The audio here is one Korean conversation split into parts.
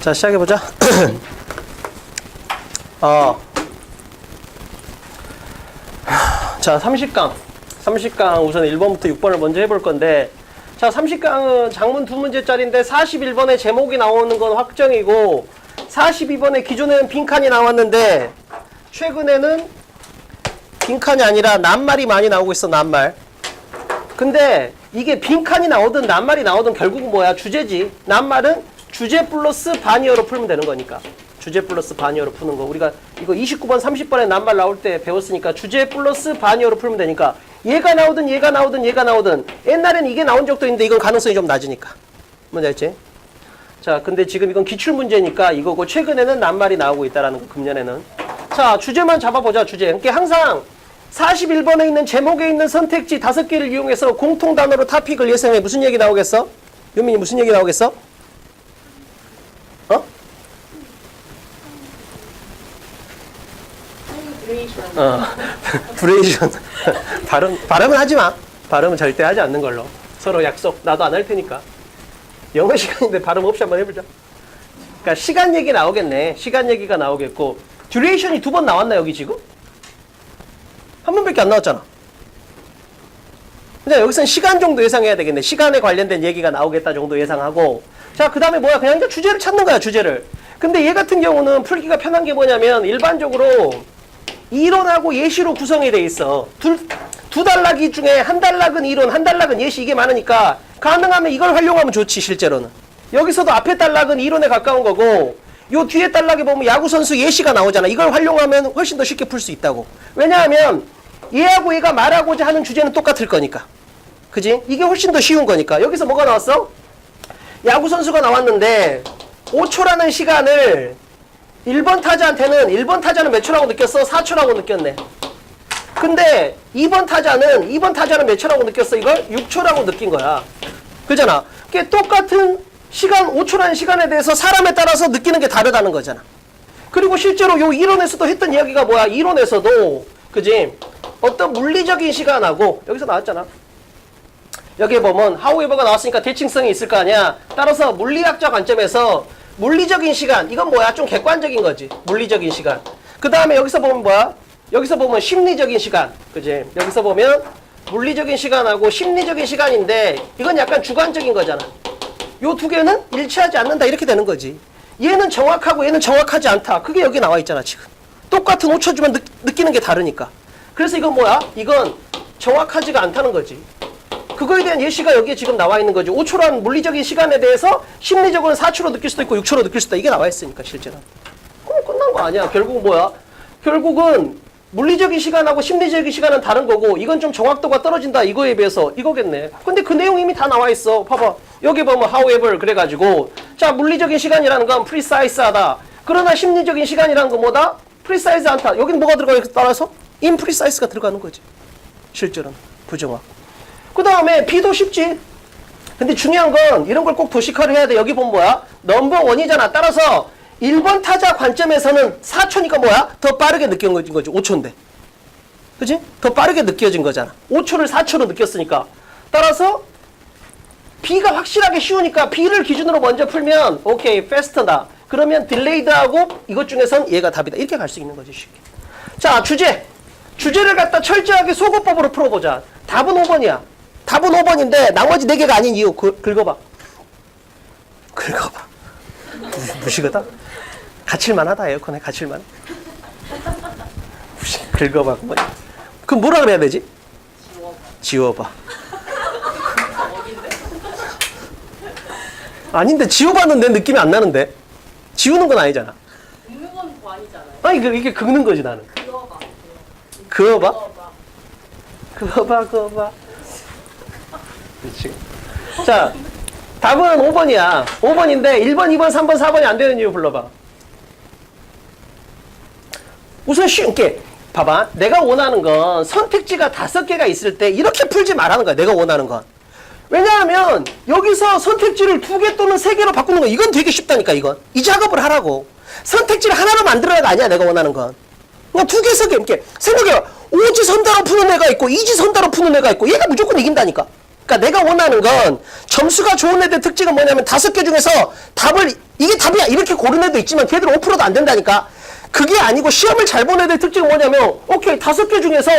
자, 시작해보자. 어. 자, 30강. 30강 우선 1번부터 6번을 먼저 해볼 건데, 자, 30강은 장문 두 문제짜리인데 41번에 제목이 나오는 건 확정이고, 42번에 기존에는 빈칸이 나왔는데, 최근에는 빈칸이 아니라 낱말이 많이 나오고 있어, 낱말. 근데 이게 빈칸이 나오든 낱말이 나오든 결국은 뭐야? 주제지. 낱말은 주제 플러스 반이어로 풀면 되는 거니까. 주제 플러스 반이어로 푸는 거. 우리가 이거 29번, 30번에 낱말 나올 때 배웠으니까 주제 플러스 반이어로 풀면 되니까 얘가 나오든 얘가 나오든 얘가 나오든 옛날에는 이게 나온 적도 있는데 이건 가능성이 좀 낮으니까. 뭔지 알지? 자, 근데 지금 이건 기출 문제니까 이거고 최근에는 낱말이 나오고 있다라는 거 금년에는. 자, 주제만 잡아보자, 주제. 그러니까 항상 41번에 있는 제목에 있는 선택지 다섯 개를 이용해서 공통 단어로 타픽을 예상해. 무슨 얘기 나오겠어? 윤민이 무슨 얘기 나오겠어? 어? 어. 브레이션. 발음, 발음은 하지 마. 발음은 절대 하지 않는 걸로. 서로 약속. 나도 안 할 테니까. 영어 시간인데 발음 없이 한번 해보자. 그러니까 시간 얘기 나오겠네. 시간 얘기가 나오겠고. 듀레이션이 두 번 나왔나, 여기 지금? 한 번밖에 안 나왔잖아. 근데 여기서는 시간 정도 예상해야 되겠네. 시간에 관련된 얘기가 나오겠다 정도 예상하고. 자, 그 다음에 뭐야? 그냥 주제를 찾는 거야, 주제를. 근데 얘 같은 경우는 풀기가 편한 게 뭐냐면, 일반적으로 이론하고 예시로 구성이 돼 있어. 둘, 두 단락이 중에 한 단락은 이론, 한 단락은 예시 이게 많으니까 가능하면 이걸 활용하면 좋지, 실제로는. 여기서도 앞에 단락은 이론에 가까운 거고, 요 뒤에 단락에 보면 야구 선수 예시가 나오잖아. 이걸 활용하면 훨씬 더 쉽게 풀 수 있다고. 왜냐하면 얘하고 얘가 말하고자 하는 주제는 똑같을 거니까. 그지? 이게 훨씬 더 쉬운 거니까. 여기서 뭐가 나왔어? 야구 선수가 나왔는데 5초라는 시간을 1번 타자한테는 1번 타자는 몇 초라고 느꼈어? 4초라고 느꼈네. 근데 2번 타자는 2번 타자는 몇 초라고 느꼈어? 이걸 6초라고 느낀 거야. 그잖아. 그게 똑같은 시간 5초라는 시간에 대해서 사람에 따라서 느끼는 게 다르다는 거잖아. 그리고 실제로 요 이론에서도 했던 이야기가 뭐야? 이론에서도 그지? 어떤 물리적인 시간하고 여기서 나왔잖아. 여기에 보면 하우에버가 나왔으니까 대칭성이 있을 거 아니야. 따라서 물리학적 관점에서 물리적인 시간 이건 뭐야? 좀 객관적인 거지. 물리적인 시간. 그 다음에 여기서 보면 뭐야? 여기서 보면 심리적인 시간. 그지? 여기서 보면 물리적인 시간하고 심리적인 시간인데 이건 약간 주관적인 거잖아. 요 두 개는 일치하지 않는다 이렇게 되는 거지. 얘는 정확하고 얘는 정확하지 않다. 그게 여기 나와 있잖아 지금. 똑같은 5초 주면 느, 느끼는 게 다르니까. 그래서 이건 뭐야? 이건 정확하지가 않다는 거지. 그거에 대한 예시가 여기에 지금 나와 있는 거지. 5초라는 물리적인 시간에 대해서 심리적으로는 4초로 느낄 수도 있고 6초로 느낄 수도 있다. 이게 나와 있으니까 실제는. 그럼 끝난 거 아니야. 결국은 뭐야? 결국은 물리적인 시간하고 심리적인 시간은 다른 거고 이건 좀 정확도가 떨어진다 이거에 비해서 이거겠네. 근데 그 내용 이미 다 나와 있어. 봐봐. 여기 보면 however 그래가지고 자 물리적인 시간이라는 건 precise하다. 그러나 심리적인 시간이라는 건 뭐다? precise 않다. 여기는 뭐가 들어가요? 따라서 imprecise가 들어가는 거지. 실제로는 부정확. 그 다음에 B도 쉽지. 근데 중요한 건 이런 걸 꼭 도식화를 해야 돼. 여기 보면 뭐야? 넘버 원이잖아. 따라서 1번 타자 관점에서는 4초니까 뭐야? 더 빠르게 느껴진 거지. 5초인데. 그지? 더 빠르게 느껴진 거잖아. 5초를 4초로 느꼈으니까. 따라서 B가 확실하게 쉬우니까 B를 기준으로 먼저 풀면 오케이, 패스트다. 그러면 딜레이드하고 이것 중에선 얘가 답이다. 이렇게 갈 수 있는 거지, 쉽게. 자, 주제. 주제를 갖다 철저하게 소거법으로 풀어보자. 답은 5번이야. 답은 5번인데 나머지 4개가 아닌 이유 그, 긁어봐. 긁어봐. 무- 무시거다. 갇힐만하다 에어컨에 갇힐만. 무시 긁어봐. 뭐. 그럼 뭐라 그래야 되지? 지워봐. 아닌데 지워봐는 내 느낌이 안 나는데. 지우는 건 아니잖아. 긁는 건 아니잖아요. 아니 그- 이게 긁는 거지 나는. 그어봐. 그어봐. 그어봐. 그어봐 자, 답은 5번이야. 5번인데 1번, 2번, 3번, 4번이 안 되는 이유 불러봐. 우선 쉽게 봐봐. 내가 원하는 건 선택지가 다섯 개가 있을 때 이렇게 풀지 말라는 거야. 내가 원하는 건. 왜냐하면 여기서 선택지를 두 개 또는 세 개로 바꾸는 거 이건 되게 쉽다니까 이건. 이 작업을 하라고. 선택지를 하나로 만들어야가 아니야. 내가 원하는 건. 그냥 두 개, 세 개. 이렇게 생각해봐. 오지 선다로 푸는 애가 있고 이지 선다로 푸는 애가 있고 얘가 무조건 이긴다니까. 그러니까 내가 원하는 건 점수가 좋은 애들 특징은 뭐냐면 다섯 개 중에서 답을 이게 답이야. 이렇게 고른 애도 있지만 걔들은 5%도 안 된다니까. 그게 아니고 시험을 잘 본 애들 특징은 뭐냐면 오케이 다섯 개 중에서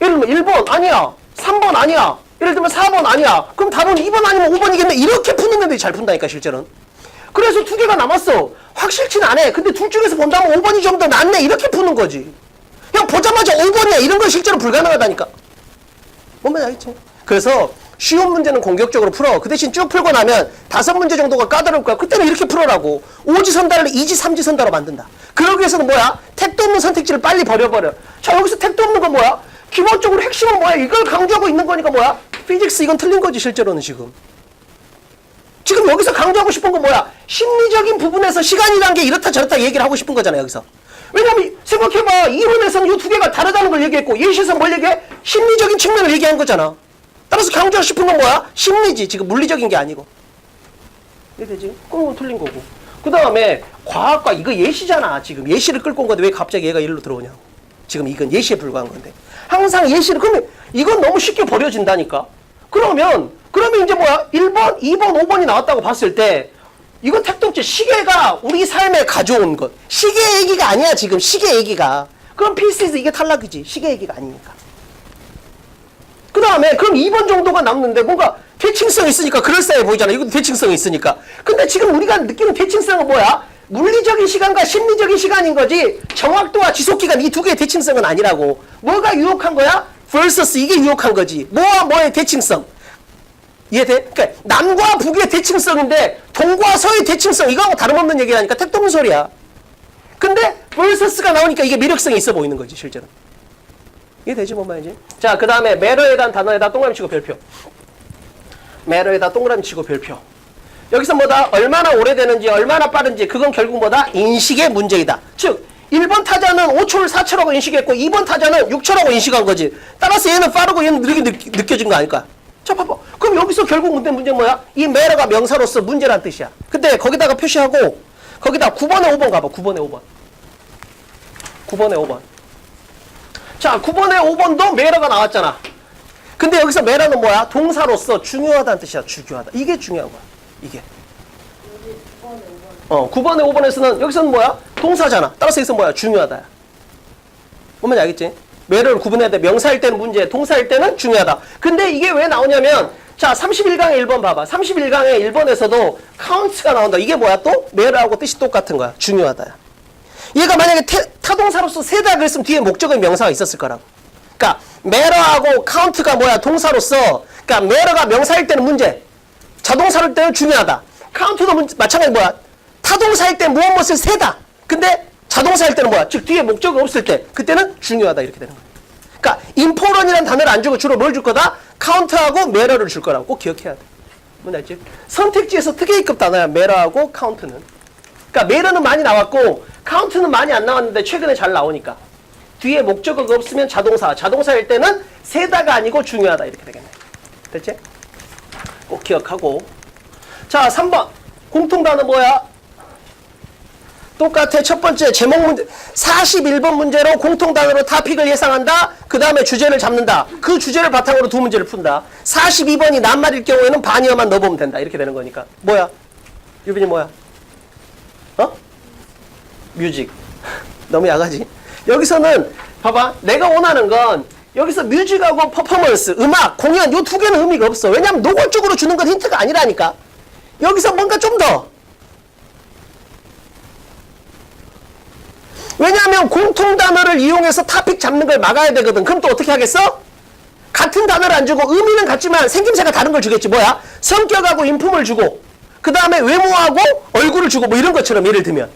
예를 들면 1번 아니야 3번 아니야 예를 들면 4번 아니야. 그럼 답은 2번 아니면 5번이겠네. 이렇게 푸는 애들이 잘 푼다니까 실제로는. 그래서 두 개가 남았어. 확실치는 않아. 근데 둘 중에서 본다면 5번이 좀 더 낫네. 이렇게 푸는 거지. 그냥 보자마자 5번이야. 이런 건 실제로 불가능하다니까. 뭔 말인지 알겠지? 그래서 쉬운 문제는 공격적으로 풀어. 그 대신 쭉 풀고 나면 다섯 문제 정도가 까다로울 거야. 그때는 이렇게 풀어라고. 오지 선다를 이지삼지 선다로 만든다. 그러기 위해서는 뭐야? 택도 없는 선택지를 빨리 버려버려. 자, 여기서 택도 없는 건 뭐야? 기본적으로 핵심은 뭐야? 이걸 강조하고 있는 거니까 뭐야? 피직스 이건 틀린 거지, 실제로는 지금. 지금 여기서 강조하고 싶은 건 뭐야? 심리적인 부분에서 시간이란 게 이렇다 저렇다 얘기를 하고 싶은 거잖아, 여기서. 왜냐면 생각해봐. 이론에서는 이 두 개가 다르다는 걸 얘기했고 예시에서 뭘 얘기해? 심리적인 측면을 얘기한 거잖아. 따라서 강조하고 싶은 건 뭐야? 심리지. 지금 물리적인 게 아니고. 이해되지? 그건 틀린 거고. 그 다음에 과학과 이거 예시잖아. 지금 예시를 끌고 온 건데 왜 갑자기 얘가 일로 들어오냐고. 지금 이건 예시에 불과한 건데. 항상 예시를 그러면 이건 너무 쉽게 버려진다니까. 그러면 그러면 이제 뭐야? 1번, 2번, 5번이 나왔다고 봤을 때 이건 택도 없지. 시계가 우리 삶에 가져온 것. 시계 얘기가 아니야 지금 시계 얘기가. 그럼 필수에서 이게 탈락이지. 시계 얘기가 아니니까. 그 다음에 그럼 2번 정도가 남는데 뭔가 대칭성이 있으니까 그럴싸해 보이잖아. 이것도 대칭성이 있으니까. 근데 지금 우리가 느끼는 대칭성은 뭐야? 물리적인 시간과 심리적인 시간인 거지 정확도와 지속기간 이 두 개의 대칭성은 아니라고. 뭐가 유혹한 거야? versus 이게 유혹한 거지. 뭐와 뭐의 대칭성. 이해돼? 그러니까 남과 북의 대칭성인데 동과 서의 대칭성 이거하고 다름없는 얘기하니까 택도 없는 소리야. 근데 versus가 나오니까 이게 매력성이 있어 보이는 거지 실제로. 이해되지 뭔 말인지? 자, 그 다음에 매러에 대한 단어에다 동그라미 치고 별표. 매러에다 동그라미 치고 별표. 여기서 뭐다? 얼마나 오래되는지, 얼마나 빠른지, 그건 결국 뭐다? 인식의 문제이다. 즉, 1번 타자는 5초를 4초라고 인식했고, 2번 타자는 6초라고 인식한 거지. 따라서 얘는 빠르고 얘는 느리게 느, 느껴진 거 아닐까? 자, 봐봐. 그럼 여기서 결국 문제, 문제 뭐야? 이 매러가 명사로서 문제란 뜻이야. 근데 거기다가 표시하고, 거기다 9번에 5번 가봐. 9번에 5번. 9번에 5번. 자, 9번에 5번도 메러가 나왔잖아. 근데 여기서 메러는 뭐야? 동사로서 중요하다는 뜻이야. 중요하다. 이게 중요한 거야. 이게. 어, 9번에 5번에서는 여기서는 뭐야? 동사잖아. 따라서 여기서 뭐야? 뭔 말인지 알겠지? 메러를 구분해야 돼. 명사일 때는 문제, 동사일 때는 중요하다. 근데 이게 왜 나오냐면 자, 31강의 1번 봐봐. 31강의 1번에서도 카운트가 나온다. 이게 뭐야 또? 메러하고 뜻이 똑같은 거야. 중요하다야. 얘가 만약에 태- 타동사로서 세다 그랬으면 뒤에 목적의 명사가 있었을 거라고. 그러니까 매러하고 카운트가 뭐야 동사로서 그러니까 매러가 명사일 때는 문제, 자동사일 때는 중요하다. 카운트도 문, 마찬가지 뭐야 타동사일 때 무엇 무엇을 세다. 근데 자동사일 때는 뭐야 즉 뒤에 목적이 없을 때 그때는 중요하다 이렇게 되는 거야. 그러니까 인포런이라는 단어를 안 주고 주로 뭘 줄 거다? 카운트하고 매러를 줄 거라고 꼭 기억해야 돼. 뭔지 알지? 선택지에서 특혜급 단어야 매러하고 카운트는. 그러니까 메러는 많이 나왔고 카운트는 많이 안 나왔는데 최근에 잘 나오니까. 뒤에 목적어가 없으면 자동사. 자동사일 때는 세다가 아니고 중요하다. 이렇게 되겠네. 됐지? 꼭 기억하고. 자 3번. 공통 단어 뭐야? 똑같아. 첫 번째 제목 문제 41번 문제로 공통 단어로 타픽을 예상한다. 그 다음에 주제를 잡는다. 그 주제를 바탕으로 두 문제를 푼다. 42번이 낱말일 경우에는 반이어만 넣어보면 된다. 이렇게 되는 거니까. 뭐야? 유빈이 뭐야? 어? 뮤직. 너무 야가지? 여기서는 봐봐. 내가 원하는 건 여기서 뮤직하고 퍼포먼스, 음악, 공연 요두 개는 의미가 없어. 왜냐면 노골적으로 주는 건 힌트가 아니라니까. 여기서 뭔가 좀 더. 왜냐하면 공통 단어를 이용해서 타픽 잡는 걸 막아야 되거든. 그럼 또 어떻게 하겠어? 같은 단어를 안 주고 의미는 같지만 생김새가 다른 걸 주겠지. 뭐야? 성격하고 인품을 주고 그 다음에 외모하고 얼굴을 주고 뭐 이런 것처럼 예를 들면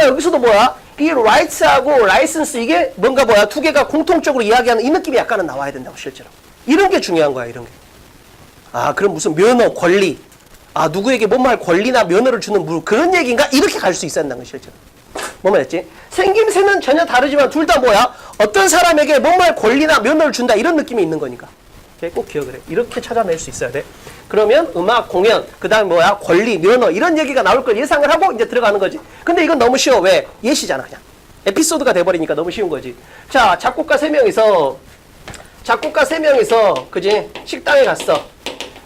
그러니까 여기서도 뭐야? 이 rights하고 license 이게 뭔가 뭐야? 두 개가 공통적으로 이야기하는 이 느낌이 약간은 나와야 된다고 실제로. 이런 게 중요한 거야, 이런 게. 아, 그럼 무슨 면허, 권리. 아, 누구에게 뭔말 권리나 면허를 주는 뭐 그런 얘기인가? 이렇게 갈 수 있어야 한다는 거 실제로. 뭔 말했지? 생김새는 전혀 다르지만 둘 다 뭐야? 어떤 사람에게 뭔말 권리나 면허를 준다 이런 느낌이 있는 거니까. 꼭 기억을 해. 이렇게 찾아낼 수 있어야 돼. 그러면 음악, 공연, 그 다음 뭐야? 권리, 면허 이런 얘기가 나올 걸 예상을 하고 이제 들어가는 거지. 근데 이건 너무 쉬워. 왜? 예시잖아 그냥. 에피소드가 돼버리니까 너무 쉬운 거지. 자, 작곡가 세 명이서 작곡가 세 명이서 그지 식당에 갔어.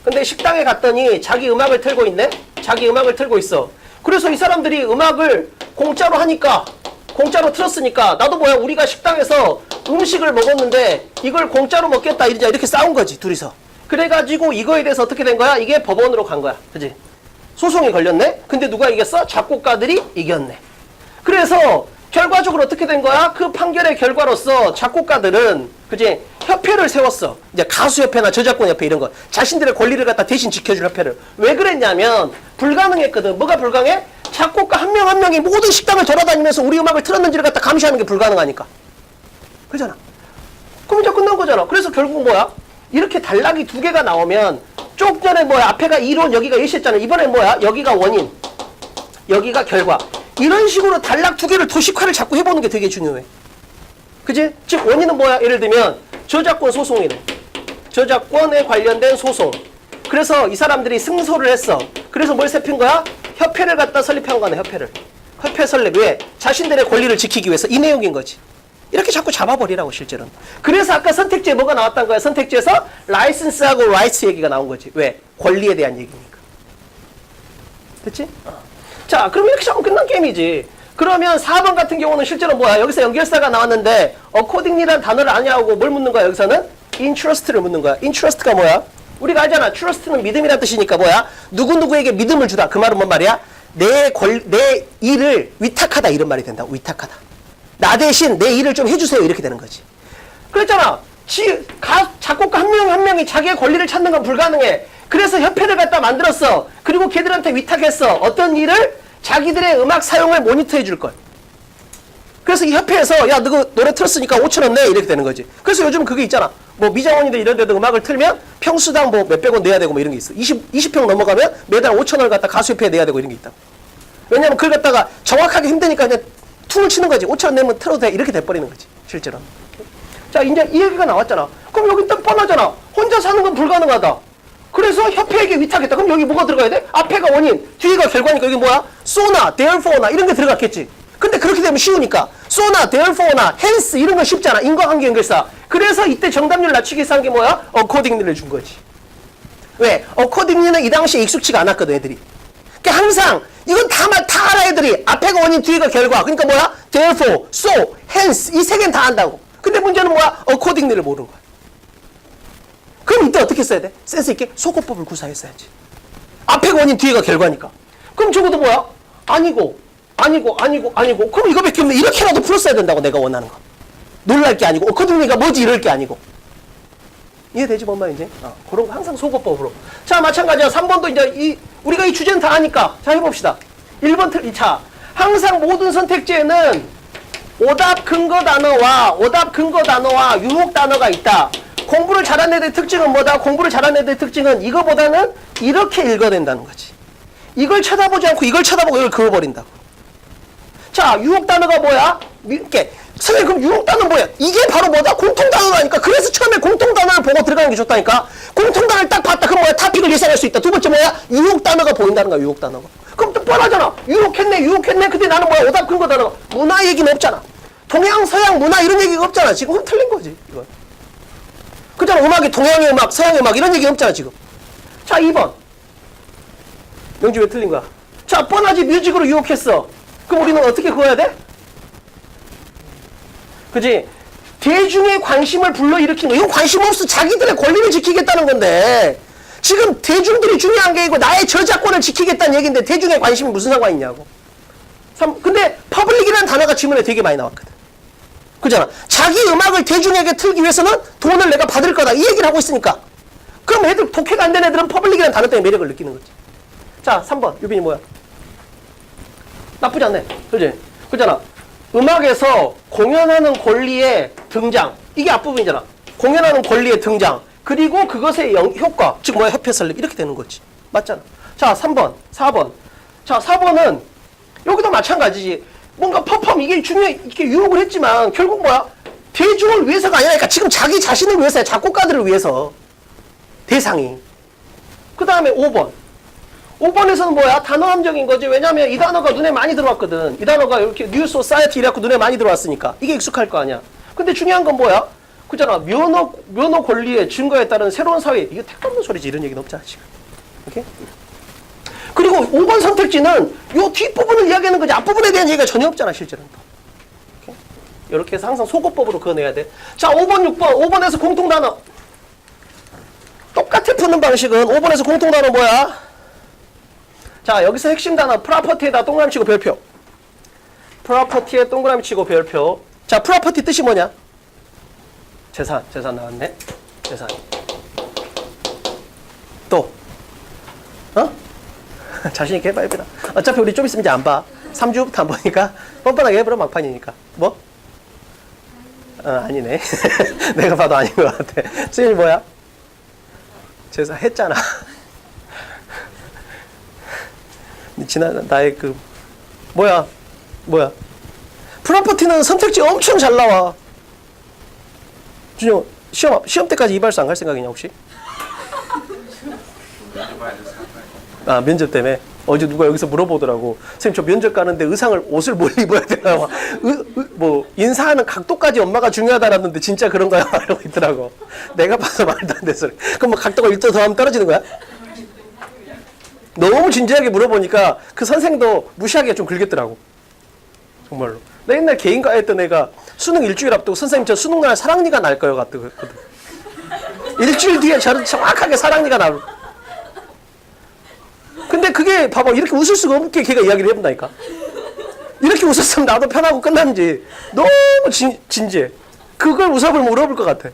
근데 식당에 갔더니 자기 음악을 틀고 있네. 자기 음악을 틀고 있어. 그래서 이 사람들이 음악을 공짜로 하니까 공짜로 틀었으니까 나도 뭐야 우리가 식당에서 음식을 먹었는데 이걸 공짜로 먹겠다 이러자 이렇게 싸운 거지 둘이서. 그래가지고 이거에 대해서 어떻게 된 거야? 이게 법원으로 간 거야. 그지? 소송이 걸렸네. 근데 누가 이겼어? 작곡가들이 이겼네. 그래서 결과적으로 어떻게 된 거야? 그 판결의 결과로서 작곡가들은 그지 협회를 세웠어. 이제 가수 협회나 저작권 협회 이런 거 자신들의 권리를 갖다 대신 지켜줄 협회를 왜 그랬냐면 불가능했거든. 뭐가 불가능해? 작곡가 한명한 명이 모든 식당을 돌아다니면서 우리 음악을 틀었는지를 갖다 감시하는 게 불가능하니까. 그잖아. 그럼 이제 끝난 거잖아. 그래서 결국 뭐야? 이렇게 단락이 두 개가 나오면 쪽 전에 뭐야? 앞에가 이론 여기가 예시했잖아. 이번엔 뭐야? 여기가 원인. 여기가 결과. 이런 식으로 단락 두 개를 도식화를 자꾸 해보는 게 되게 중요해. 그지? 즉 원인은 뭐야? 예를 들면 저작권 소송이네. 저작권에 관련된 소송. 그래서 이 사람들이 승소를 했어. 그래서 뭘 세핀 거야? 협회를 갖다 설립한 거네, 협회를. 협회 설립. 왜? 자신들의 권리를 지키기 위해서 이 내용인 거지. 이렇게 자꾸 잡아버리라고 실제로는. 그래서 아까 선택지에 뭐가 나왔던 거야? 선택지에서 라이센스하고 라이츠 얘기가 나온 거지. 왜? 권리에 대한 얘기니까. 됐지? 어. 자, 그럼 이렇게 잡으면 끝난 게임이지. 그러면 4번 같은 경우는 실제로 뭐야? 여기서 연결사가 나왔는데 accordingly라는 단어를 아냐고 뭘 묻는 거야? 여기서는 interest를 묻는 거야. interest가 뭐야? 우리가 알잖아. trust는 믿음이라는 뜻이니까 뭐야? 누구누구에게 믿음을 주다. 그 말은 뭔 말이야? 내 권, 내 일을 위탁하다 이런 말이 된다. 위탁하다. 나 대신 내 일을 좀 해주세요. 이렇게 되는 거지. 그랬잖아. 지, 가, 작곡가 한 명 한 명이 자기의 권리를 찾는 건 불가능해. 그래서 협회를 갖다 만들었어. 그리고 걔들한테 위탁했어. 어떤 일을? 자기들의 음악 사용을 모니터해 줄 걸. 그래서 이 협회에서 야, 너 노래 틀었으니까 5천 원 내. 이렇게 되는 거지. 그래서 요즘 그게 있잖아. 뭐 미장원이들 이런 데도 음악을 틀면 평수당 뭐 몇백 원 내야 되고 뭐 이런 게 있어. 20, 20평 넘어가면 매달 5천 원을 갖다 가수협회에 내야 되고 이런 게 있다. 왜냐면 그걸 갖다가 정확하게 힘드니까 그냥 퉁을 치는 거지. 5천 원 내면 틀어도 돼. 이렇게 돼버리는 거지. 실제로는. 자, 이제 이 얘기가 나왔잖아. 그럼 여기 딱 뻔하잖아. 혼자 사는 건 불가능하다. 그래서 협회에게 위탁했다. 그럼 여기 뭐가 들어가야 돼? 앞에가 원인, 뒤가 결과니까 여기 뭐야? so나, therefore나 이런 게 들어갔겠지. 근데 그렇게 되면 쉬우니까 so나, therefore나 hence 이런 건 쉽잖아. 인과관계 연결사. 그래서 이때 정답률 낮추기 위해서 한 게 뭐야? accordingly를 준 거지. 왜? accordingly는 이 당시에 익숙치가 않았거든, 애들이. 그러니까 항상 이건 다, 말- 다 알아 애들이. 앞에가 원인 뒤가 결과. 그러니까 뭐야? Therefore, so, hence. 이 세 개는 다 안다고. 근데 문제는 뭐야? Accordingly를 모르는 거야. 그럼 이때 어떻게 써야 돼? 센스 있게 소거법을 구사했어야지. 앞에가 원인 뒤가 결과니까. 그럼 적어도 뭐야? 아니고 아니고 아니고 아니고. 그럼 이거밖에 없네. 이렇게라도 풀었어야 된다고 내가 원하는 거. 놀랄 게 아니고. Accordingly가 뭐지? 이럴 게 아니고. 이해되지 뭔 말인지? 어, 그런 거 항상 소거법으로. 자, 마찬가지야. 3번도 이제 이, 우리가 이 주제는 다 아니까. 자, 해봅시다. 1번 틀, 자, 항상 모든 선택지에는 오답 근거 단어와 오답 근거 단어와 유혹 단어가 있다. 공부를 잘하는 애들의 특징은 뭐다? 공부를 잘하는 애들의 특징은 이거보다는 이렇게 읽어낸다는 거지. 이걸 쳐다보지 않고 이걸 쳐다보고 이걸 그어버린다고. 자, 유혹 단어가 뭐야? 미- 이렇게 선생님 그럼 유혹 단어 뭐야? 이게 바로 뭐다? 공통 단어라니까. 그래서 처음에 공통 단어를 보고 들어가는 게 좋다니까. 공통 단어를 딱 봤다. 그럼 뭐야? 타픽을 예상할 수 있다. 두 번째 뭐야? 유혹 단어가 보인다는 거야. 유혹 단어가. 그럼 또 뻔하잖아. 유혹했네, 유혹했네. 근데 나는 뭐야? 오답 근거 단어. 문화 얘기는 없잖아. 동양, 서양, 문화 이런 얘기가 없잖아. 지금은 틀린 거지. 이건. 그잖아. 음악이 동양의 음악, 서양의 음악 이런 얘기 없잖아. 지금. 자, 2번. 명지 왜 틀린 거야? 자, 뻔하지. 뮤직으로 유혹했어. 그럼 우리는 어떻게 그어야 돼? 그지? 대중의 관심을 불러일으키는 거. 이건 관심 없어. 자기들의 권리를 지키겠다는 건데. 지금 대중들이 중요한 게 아니고 나의 저작권을 지키겠다는 얘기인데 대중의 관심이 무슨 상관이 있냐고. 삼- 근데 퍼블릭이라는 단어가 지문에 되게 많이 나왔거든. 그잖아. 자기 음악을 대중에게 틀기 위해서는 돈을 내가 받을 거다. 이 얘기를 하고 있으니까. 그럼 애들 독해가 안 된 애들은 퍼블릭이라는 단어 때문에 매력을 느끼는 거지. 자, 3번. 유빈이 뭐야? 나쁘지 않네. 그지? 그잖아. 음악에서 공연하는 권리의 등장. 이게 앞부분이잖아. 공연하는 권리의 등장. 그리고 그것의 영- 효과. 즉, 뭐야? 협회 설립. 이렇게 되는 거지. 맞잖아. 자, 3번. 4번. 자, 4번은 여기도 마찬가지지. 뭔가 퍼펌 이게 중요해. 이렇게 유혹을 했지만 결국 뭐야? 대중을 위해서가 아니라 그러니까 지금 자기 자신을 위해서야. 작곡가들을 위해서. 대상이. 그 다음에 5번. 5번에서는 뭐야? 단어 함정인 거지. 왜냐면 이 단어가 눈에 많이 들어왔거든. 이 단어가 이렇게 뉴 소사이티 이래갖고 눈에 많이 들어왔으니까. 이게 익숙할 거 아니야. 근데 중요한 건 뭐야? 그잖아. 면허, 면허 권리의 증거에 따른 새로운 사회. 이거 택도 없는 소리지. 이런 얘기는 없잖아, 지금. 오케이? 그리고 5번 선택지는 요 뒷부분을 이야기하는 거지. 앞부분에 대한 얘기가 전혀 없잖아, 실제로는. 이렇게 해서 항상 속어법으로 그어내야 돼. 자, 5번, 6번. 5번에서 공통 단어. 똑같이 푸는 방식은 5번에서 공통 단어 뭐야? 자, 여기서 핵심 단어 프라퍼티에다 동그라미 치고 별표. 프라퍼티에 동그라미 치고 별표. 자, 프라퍼티 뜻이 뭐냐? 재산, 재산 나왔네. 재산. 또. 어? 자신 있게 해봐, 해봐. 어차피 우리 좀 있으면 이제 안 봐. 3주부터 안 보니까 뻔뻔하게 해보라 막판이니까. 뭐? 어, 아니네. 내가 봐도 아닌 것 같아. 수현이 뭐야? 재산 했잖아. 지난 나의 그 뭐야? 뭐야? 프로퍼티는 선택지 엄청 잘 나와. 준영 시험 시험 때까지 이발소 안 갈 생각이냐 혹시? 아 면접 때문에? 어제 누가 여기서 물어보더라고. 선생님 저 면접 가는데 의상을 옷을 뭘 입어야 되나? 막, 의- 의- 뭐 인사하는 각도까지 엄마가 중요하다라는데 진짜 그런가요? 이러고 있더라고. 내가 봐서 말도 안 돼서 그럼 뭐 각도가 1도 더 하면 떨어지는 거야? 너무 진지하게 물어보니까 그 선생도 무시하기가 좀 긁겠더라고. 정말로. 나 옛날 개인과 했던 애가 수능 일주일 앞두고 선생님 저 수능 날 사랑니가 날 거요 같거든. 일주일 뒤에 저는 정확하게 사랑니가 나. 근데 그게 봐봐 이렇게 웃을 수가 없게 걔가 이야기를 해본다니까. 이렇게 웃었으면 나도 편하고 끝났는지 너무 진, 진지해. 그걸 웃어보면 울어볼 것 같아.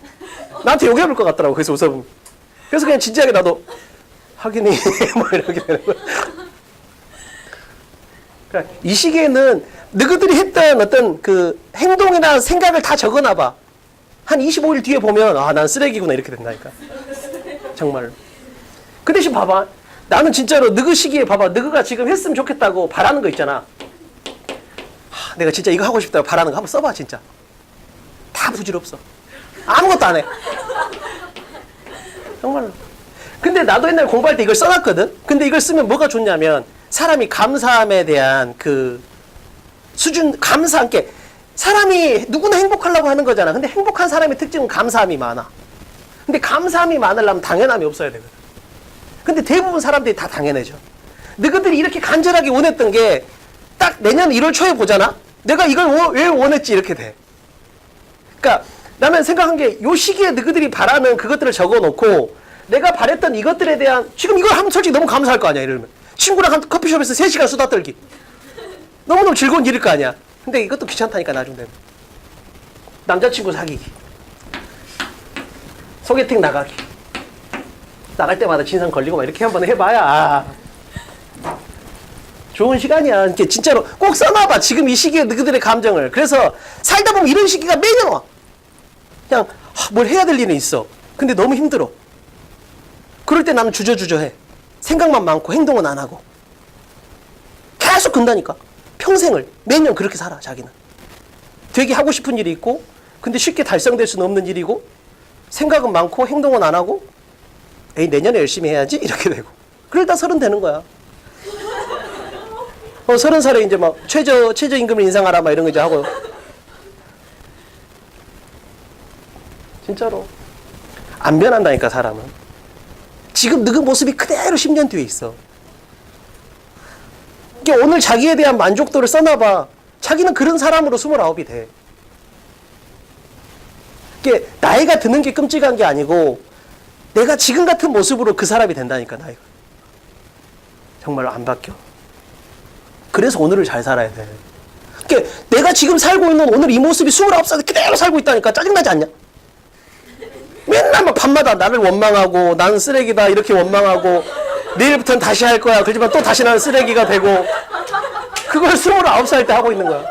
나한테 욕해볼 것 같더라고. 그래서 웃어보면. 그래서 그냥 진지하게 나도 확인이 뭐 이렇게 되는 거야. 그러니까 이 시기에는 너희들이 했던 어떤 그 행동이나 생각을 다 적어놔 봐. 한 25일 뒤에 보면 아 난 쓰레기구나 이렇게 된다니까. 정말. 그 대신 봐봐. 나는 진짜로 너희 시기에 봐봐. 너희가 지금 했으면 좋겠다고 바라는 거 있잖아. 하, 내가 진짜 이거 하고 싶다고 바라는 거 한번 써봐 진짜. 다 부질없어. 아무것도 안 해. 정말로. 근데 나도 옛날 공부할 때 이걸 써놨거든? 근데 이걸 쓰면 뭐가 좋냐면, 사람이 감사함에 대한 그 수준, 감사한 게, 사람이 누구나 행복하려고 하는 거잖아. 근데 행복한 사람의 특징은 감사함이 많아. 근데 감사함이 많으려면 당연함이 없어야 되거든. 근데 대부분 사람들이 다 당연해져. 너희들이 이렇게 간절하게 원했던 게, 딱 내년 1월 초에 보잖아? 내가 이걸 워- 왜 원했지? 이렇게 돼. 그러니까 나는 생각한 게 요 시기에 너희들이 바라는 그것들을 적어 놓고 내가 바랬던 이것들에 대한 지금 이걸 하면 솔직히 너무 감사할 거 아니야 이러면 친구랑 한 커피숍에서 3시간 수다 떨기 너무너무 즐거운 일일 거 아니야 근데 이것도 귀찮다니까 나중 되면 남자친구 사귀기 소개팅 나가기 나갈 때마다 진상 걸리고 막 이렇게 한번 해봐야 아, 좋은 시간이야. 이렇게 진짜로 꼭 써놔봐. 지금 이 시기에 너희들의 감정을. 그래서 살다 보면 이런 시기가 매년 와. 그냥 하, 뭘 해야 될 일은 있어. 근데 너무 힘들어. 그럴 때 나는 주저주저해. 생각만 많고 행동은 안 하고. 계속 근다니까. 평생을 매년 그렇게 살아 자기는. 되게 하고 싶은 일이 있고 근데 쉽게 달성될 수는 없는 일이고 생각은 많고 행동은 안 하고 에이 내년에 열심히 해야지 이렇게 되고 그러다 서른 되는 거야. 어, 서른 살에 이제 막 최저, 최저 임금을 인상하라 막 이런 거 이제 하고. 진짜로. 안 변한다니까, 사람은. 지금 너그 모습이 그대로 10년 뒤에 있어. 이게 오늘 자기에 대한 만족도를 써놔봐. 자기는 그런 사람으로 29이 돼. 이게 나이가 드는 게 끔찍한 게 아니고 내가 지금 같은 모습으로 그 사람이 된다니까, 나이가. 정말로 안 바뀌어. 그래서 오늘을 잘 살아야 돼. 그러니까 내가 지금 살고 있는 오늘 이 모습이 29살에 그대로 살고 있다니까 짜증나지 않냐? 맨날 막 밤마다 나를 원망하고 나는 쓰레기다 이렇게 원망하고 내일부터는 다시 할 거야. 그렇지만 또 다시 나는 쓰레기가 되고 그걸 29살 때 하고 있는 거야.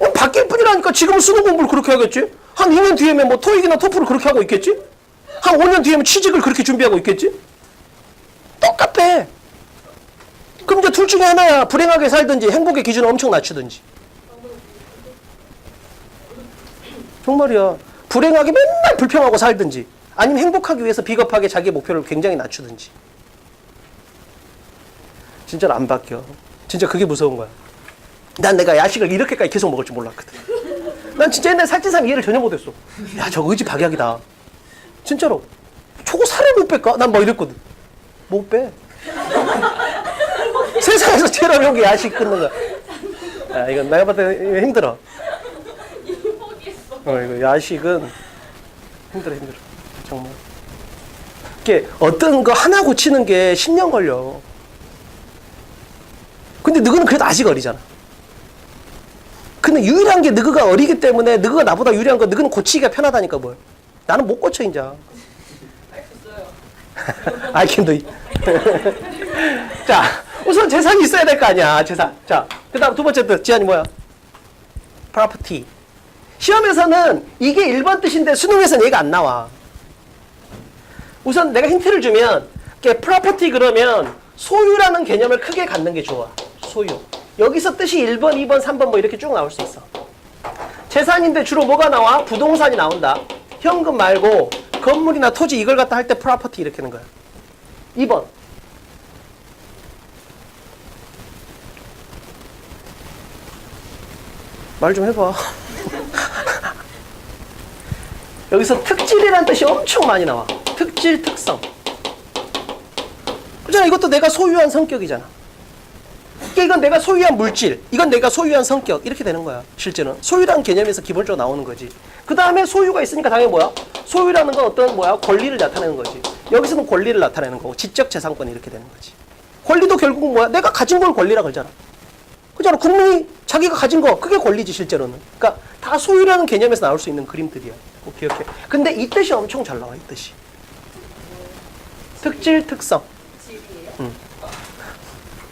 어, 바뀔 뿐이라니까 지금은 수능 공부를 그렇게 하겠지? 한 2년 뒤에면 뭐 토익이나 토플을 그렇게 하고 있겠지? 한 5년 뒤에면 취직을 그렇게 준비하고 있겠지? 똑같아. 그럼 이제 둘 중에 하나야. 불행하게 살든지 행복의 기준을 엄청 낮추든지. 정말이야. 불행하게 맨날 불평하고 살든지 아니면 행복하기 위해서 비겁하게 자기 목표를 굉장히 낮추든지. 진짜로 안 바뀌어. 진짜 그게 무서운 거야. 난 내가 야식을 이렇게까지 계속 먹을 줄 몰랐거든. 난 진짜 옛날 살찐 사람 이해를 전혀 못했어. 야, 저 의지 박약이다. 진짜로. 저거 살을 못 뺄까? 난 막 이랬거든. 못 빼. 세상에서 제일 어려운 게 야식 끊는 거야. 야, 이건 내가 봤을 때 힘들어. 어, 이거 야식은 힘들어, 힘들어. 정말. 이게 어떤 거 하나 고치는 게 10년 걸려. 근데 너는 그래도 아직 어리잖아. 근데 유일한 게 너가 어리기 때문에 너가 나보다 유리한 거 너는 고치기가 편하다니까 뭘. 나는 못 고쳐. 알겠어요. I can do. 자, 우선 재산이 있어야 될 거 아니야, 재산. 자, 그 다음 두 번째 뜻, 지안이 뭐야? property. 시험에서는 이게 1번 뜻인데 수능에서는 얘가 안 나와. 우선 내가 힌트를 주면, 이게 property 그러면 소유라는 개념을 크게 갖는 게 좋아. 소유. 여기서 뜻이 1번, 2번, 3번 뭐 이렇게 쭉 나올 수 있어. 재산인데 주로 뭐가 나와? 부동산이 나온다. 현금 말고 건물이나 토지 이걸 갖다 할 때 프로퍼티 이렇게 하는 거야. 2번. 말 좀 해봐. 여기서 특질이라는 뜻이 엄청 많이 나와. 특질, 특성. 그잖아. 이것도 내가 소유한 성격이잖아. 그러니까 이건 내가 소유한 물질, 이건 내가 소유한 성격 이렇게 되는 거야. 실제는 소유라는 개념에서 기본적으로 나오는 거지. 그 다음에 소유가 있으니까 당연히 뭐야? 소유라는 건 어떤 뭐야? 권리를 나타내는 거지. 여기서는 권리를 나타내는 거고 지적 재산권이 이렇게 되는 거지. 권리도 결국은 뭐야? 내가 가진 걸 권리라 그러잖아. 그잖아. 국민이 자기가 가진 거 그게 권리지 실제로는. 그러니까 다 소유라는 개념에서 나올 수 있는 그림들이야. 꼭 기억해. 근데 이 뜻이 엄청 잘 나와 이 뜻이. 특질, 특성. 집이에요?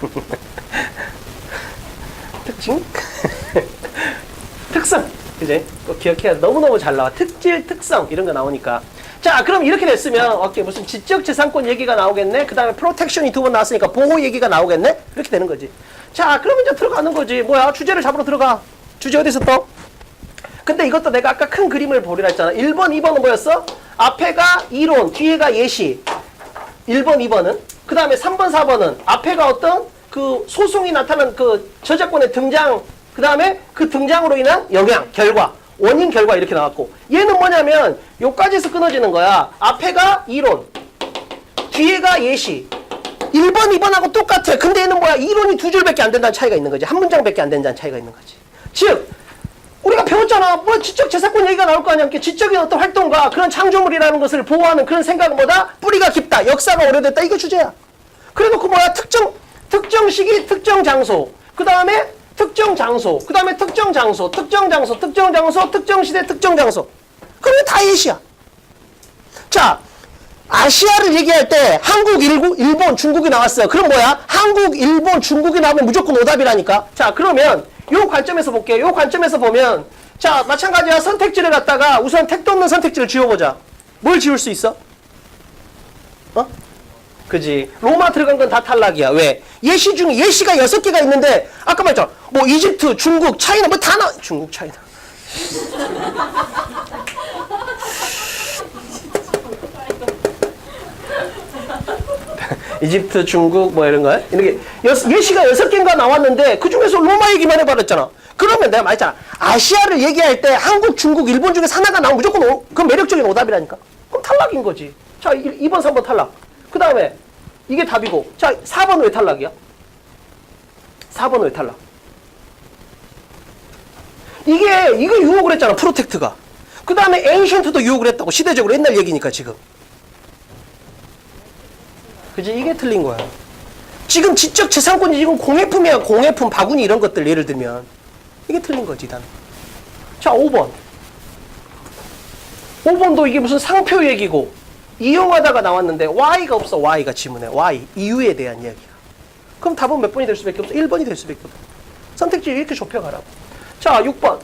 특징? 특성. 그지? 꼭 기억해야 돼. 너무너무 잘 나와. 특질, 특성. 이런 거 나오니까. 자, 그럼 이렇게 됐으면, 오케이, 무슨 지적 재산권 얘기가 나오겠네? 그 다음에 프로텍션이 두 번 나왔으니까 보호 얘기가 나오겠네? 이렇게 되는 거지. 자, 그러면 이제 들어가는 거지. 뭐야? 주제를 잡으러 들어가. 주제 어디서 또? 근데 이것도 내가 아까 큰 그림을 보리라 했잖아. 1번, 2번은 뭐였어? 앞에가 이론, 뒤에가 예시. 1번, 2번은. 그 다음에 3번, 4번은 앞에가 어떤 그 소송이 나타난 그 저작권의 등장, 그 다음에 그 등장으로 인한 영향, 결과, 원인, 결과 이렇게 나왔고 얘는 뭐냐면 요까지에서 끊어지는 거야. 앞에가 이론, 뒤에가 예시. 1번, 2번하고 똑같아. 근데 얘는 뭐야? 이론이 두 줄밖에 안 된다는 차이가 있는 거지. 한 문장밖에 안 된다는 차이가 있는 거지. 즉, 우리가 배웠잖아. 뭐 지적 재산권 얘기가 나올 거 아니야. 지적인 어떤 활동과 그런 창조물이라는 것을 보호하는 그런 생각은 뭐다? 뿌리가 깊다. 역사가 오래됐다. 이게 주제야. 그래놓고 뭐야? 특정, 특정 시기, 특정 장소. 그 다음에 특정 장소. 그 다음에 특정 장소, 특정 장소, 특정 장소, 특정 시대, 특정 장소. 그러면 다 예시야. 자, 아시아를 얘기할 때 한국, 일구, 일본, 중국이 나왔어요. 그럼 뭐야? 한국, 일본, 중국이 나오면 무조건 오답이라니까. 자, 그러면 요 관점에서 볼게요. 요 관점에서 보면 자, 마찬가지야. 선택지를 갖다가 우선 택도 없는 선택지를 지워보자. 뭘 지울 수 있어? 어? 그지. 로마 들어간 건 다 탈락이야. 왜? 예시 중에 예시가 여섯 개가 있는데 아까 말했잖아. 뭐 이집트, 중국, 차이나 뭐 다 나. 중국, 차이나. 이집트, 중국 뭐 이런 거 이렇게 여- 예시가 여섯 개인가 나왔는데 그 중에서 로마 얘기만 해버렸잖아. 그러면 내가 말했잖아. 아시아를 얘기할 때 한국, 중국, 일본 중에 하나가 나오면 무조건 오, 그건 매력적인 오답이라니까. 그럼 탈락인 거지. 자, 1, 2번, 3번 탈락. 그 다음에 이게 답이고. 자, 4번 왜 탈락이야? 4번 왜 탈락? 이게 이거 유혹을 했잖아. 프로텍트가. 그 다음에 엔션트도 유혹을 했다고. 시대적으로 옛날 얘기니까 지금. 그지? 이게 틀린 거야. 지금 지적 재산권이 지금 공예품이야. 공예품, 바구니 이런 것들 예를 들면. 이게 틀린 거지, 단. 자, 5번. 5번도 이게 무슨 상표 얘기고, 이용하다가 나왔는데, Y가 없어, Y가 지문에. Y. 이유에 대한 이야기가. 그럼 답은 몇 번이 될 수밖에 없어? 1번이 될 수밖에 없어. 선택지 이렇게 좁혀가라고. 자, 6번.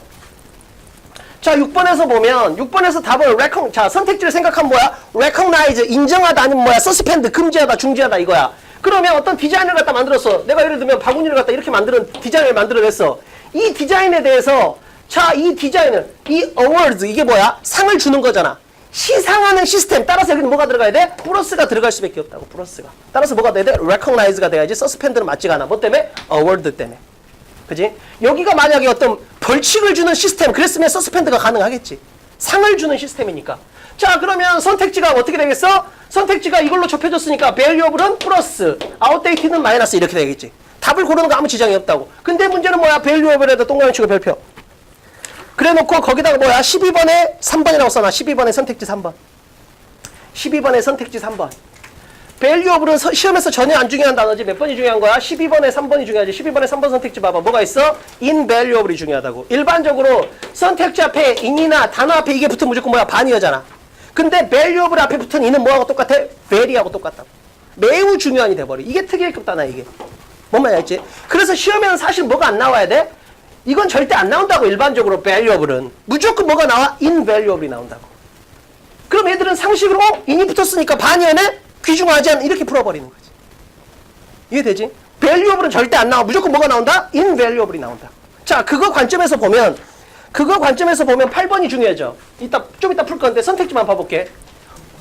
자, 6번에서 보면 6번에서 답을 recogn 자, 선택지를 생각하면 뭐야? recognize 인정하다 아니면 뭐야? suspend 금지하다, 중지하다 이거야. 그러면 어떤 디자인을 갖다 만들었어. 내가 예를 들면 바구니를 갖다 이렇게 만드는 디자인을 만들어냈어. 이 디자인에 대해서 자, 이 디자인을 이 awards 이게 뭐야? 상을 주는 거잖아. 시상하는 시스템 따라서 여기는 뭐가 들어가야 돼? 플러스가 들어갈 수밖에 없다고 플러스가 따라서 뭐가 돼야 돼? recognize가 돼야지 suspend는 맞지가 않아 뭐 때문에? award 때문에 그지? 여기가 만약에 어떤 벌칙을 주는 시스템, 그랬으면 서스펜드가 가능하겠지. 상을 주는 시스템이니까. 자, 그러면 선택지가 어떻게 되겠어? 선택지가 이걸로 좁혀졌으니까 밸류업은 플러스, 아웃데이트는 마이너스 이렇게 되겠지. 답을 고르는 거 아무 지장이 없다고. 근데 문제는 뭐야? 밸류업에다 동그라미 치고 별표. 그래 놓고 거기다가 뭐야? 12번에 3번이라고 써놔. 12번에 선택지 3번. 12번에 선택지 3번. 밸류업은 시험에서 전혀 안 중요한 단어지 몇 번이 중요한 거야? 12번에 3번이 중요하지. 12번에 3번 선택지 봐봐. 뭐가 있어? invaluable이 중요하다고. 일반적으로 선택지 앞에 in이나 단어 앞에 이게 붙으면 무조건 뭐야? 반이어잖아. 근데 valuable 앞에 붙은 in은 뭐하고 똑같아? very하고 똑같다고. 매우 중요한이 돼버려. 이게 특일급 단어야 이게. 뭔 말이야 있지? 그래서 시험에는 사실 뭐가 안 나와야 돼? 이건 절대 안 나온다고 일반적으로 valuable은. 무조건 뭐가 나와? invaluable이 나온다고. 그럼 애들은 상식으로 어? 인이 붙었으니까 반이연에 귀중하지 않은 이렇게 풀어버리는 거지. 이해되지? valuable은 절대 안 나와. 무조건 뭐가 나온다? invaluable이 나온다. 자, 그거 관점에서 보면 그거 관점에서 보면 8번이 중요하죠. 이따 좀 이따 풀 건데 선택지만 봐볼게.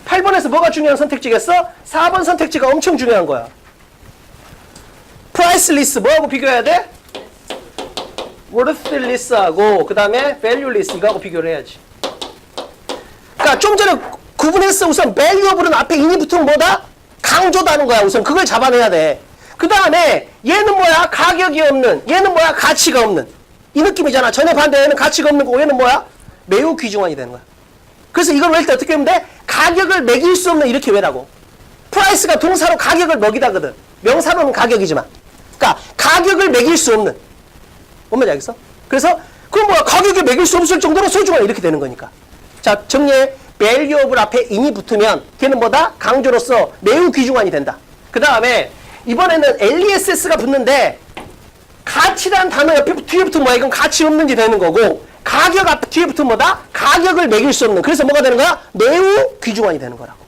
8번에서 뭐가 중요한 선택지겠어? 4번 선택지가 엄청 중요한 거야. priceless 뭐하고 비교해야 돼? worthless하고 그 다음에 valueless 이거하고 비교를 해야지. 그러니까 좀 전에 구분했어. 우선 valuable은 앞에 인이 붙으면 뭐다? 강조다는 거야. 우선 그걸 잡아내야 돼. 그 다음에 얘는 뭐야? 가격이 없는. 얘는 뭐야? 가치가 없는. 이 느낌이잖아. 전에 반대 얘는 가치가 없는 거고 얘는 뭐야? 매우 귀중한이 되는 거야. 그래서 이걸 외울 때 어떻게 하면 돼? 가격을 매길 수 없는 이렇게 외라고. 프라이스가 동사로 가격을 먹이다거든. 명사로는 가격이지만. 그러니까 가격을 매길 수 없는. 뭔 말인지 알겠어? 그래서 그럼 뭐야? 가격을 매길 수 없을 정도로 소중한 이렇게 되는 거니까. 자, 정리해. Valuable 앞에 인이 붙으면 걔는 뭐다? 강조로서 매우 귀중한이 된다. 그 다음에 이번에는 LESS가 붙는데 가치란 단어 옆에 뒤에 붙으면 뭐야? 이건 가치 없는지 되는 거고 가격 앞 뒤에 붙으면 뭐다? 가격을 매길 수 없는. 그래서 뭐가 되는 거야? 매우 귀중한이 되는 거라고.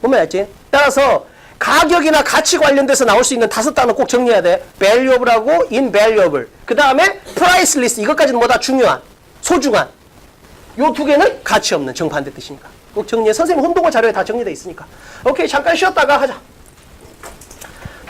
뭔말 알지? 따라서 가격이나 가치 관련돼서 나올 수 있는 다섯 단어 꼭 정리해야 돼. valuable하고 invaluable. 그 다음에 priceless. 이것까지는 뭐다? 중요한, 소중한. 요 두 개는 가치 없는 정반대 뜻이니까. 꼭 정리해. 선생님 혼동어 자료에 다 정리돼 있으니까. 오케이, 잠깐 쉬었다가 하자.